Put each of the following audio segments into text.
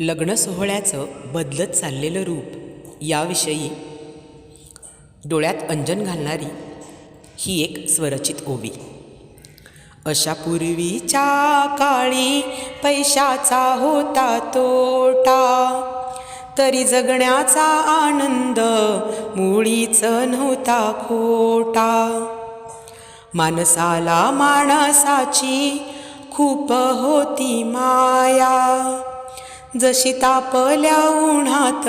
लग्न सोहळ्याचं बदलत चाललेलं रूप याविषयी डोळ्यात अंजन घालणारी ही एक स्वरचित ओवी. अशा पूर्वीच्या काळी पैशाचा होता तोटा तरी जगण्याचा आनंद मुळीच नव्हता खोटा. माणसाला माणसाची खूप होती माया. जशी तापल्या उन्हात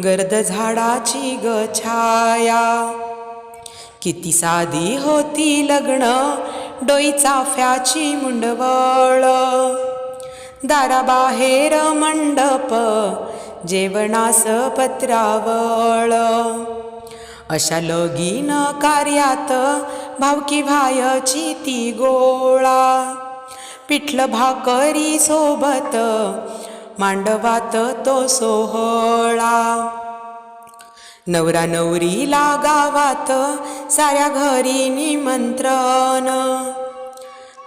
गर्द झाडाची ग छाया. किती साधी होती लग्न डोई चाफ्याची मुंडवळ. दाराबाहेर मंडप जेवणास पत्रावळ. अशा लगीन कार्यात भावकी भायची ती गोळा. पिठलं भाकरी सोबत मांडवात तो सोहळा. नवरा नवरीला गावात साऱ्या घरी निमंत्रण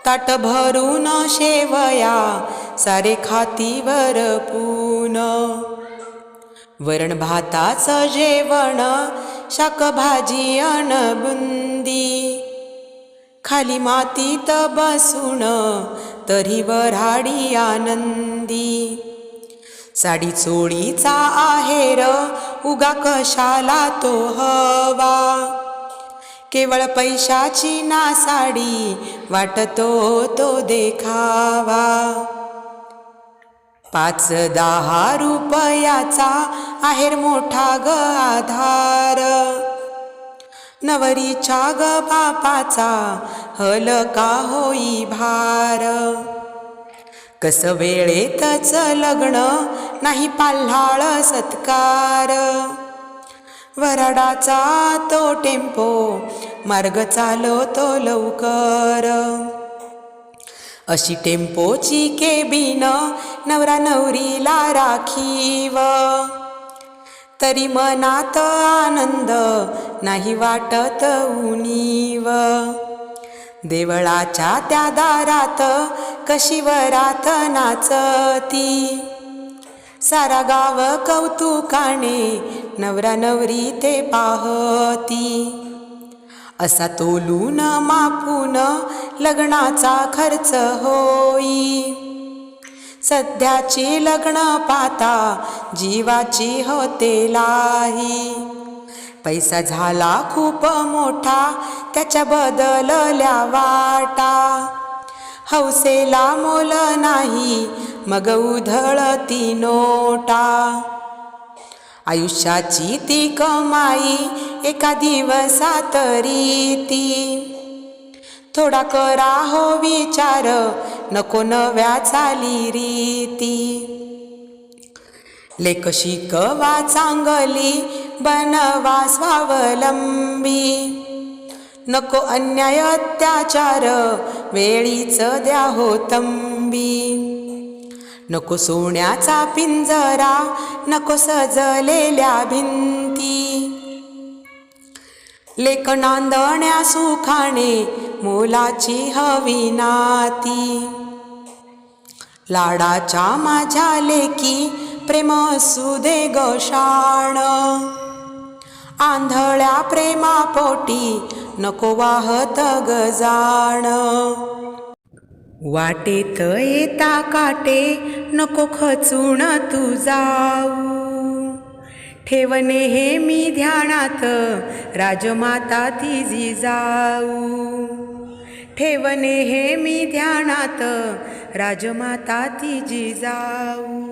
ताट भरून शेवया सारे खातीवर पून. वरण भाताचं जेवण शाकभाजी अन बुंदी. खाली मातीत बसून तरी वराडी आनंदी. साडी चोळीचा आहेर उगा कशाला तो हवा? केवळ पैशाची ना साडी वाटतो तो देखावा. पाच दहा रुपयाचा आहेर मोठा ग आधार. नवरीच्या ग बापाचा हलका होई भार. कस वेळेतच लग्न नाही पाल्हाळ सत्कार. वराडाचा तो टेम्पो मार्ग चालवतो लवकर. अशी टेम्पोची केबिन नवरा नवरीला राखीव. तरी मनात आनंद नाही वाटत उनीव देवळाच्या त्या दारात कशी वरात नाचती? सारा गाव कौतुकाने नवरा नवरी ते पाहती. असा तोलून मापून लग्नाचा खर्च होई. सध्याची लग्न पाता जीवाची होते लाही. पैसा झाला खूप मोठा त्याच्या बदलल्या वाटा. हौसेला मोल नाही मग उधळती नोटा. आयुष्याची ती कमाई एका दिवसात रीती. थोडा करा हो विचार नको नव्या चाली रीती. लेख शिकवा चांगली बनवा स्वावलंबी. नको अन्याय अत्याचार वेळीच द्या हो तंबी. नको सोन्याचा पिंजरा नको सजलेल्या भिंती. लेख नांदण्या सुखाने मोलाची हवी नाती. लाडाच्या माझ्या लेकी प्रेम असू दे गशाण आंधळ्या प्रेमापोटी नको वाहत गजाण वाटेत येता काटे नको खचून तू जाऊ. ठेवणे हे मी ध्यानात राजमाता तिजी जाऊ. ठेवणे हे मी ध्यानात राजमाता तिजी जाऊ.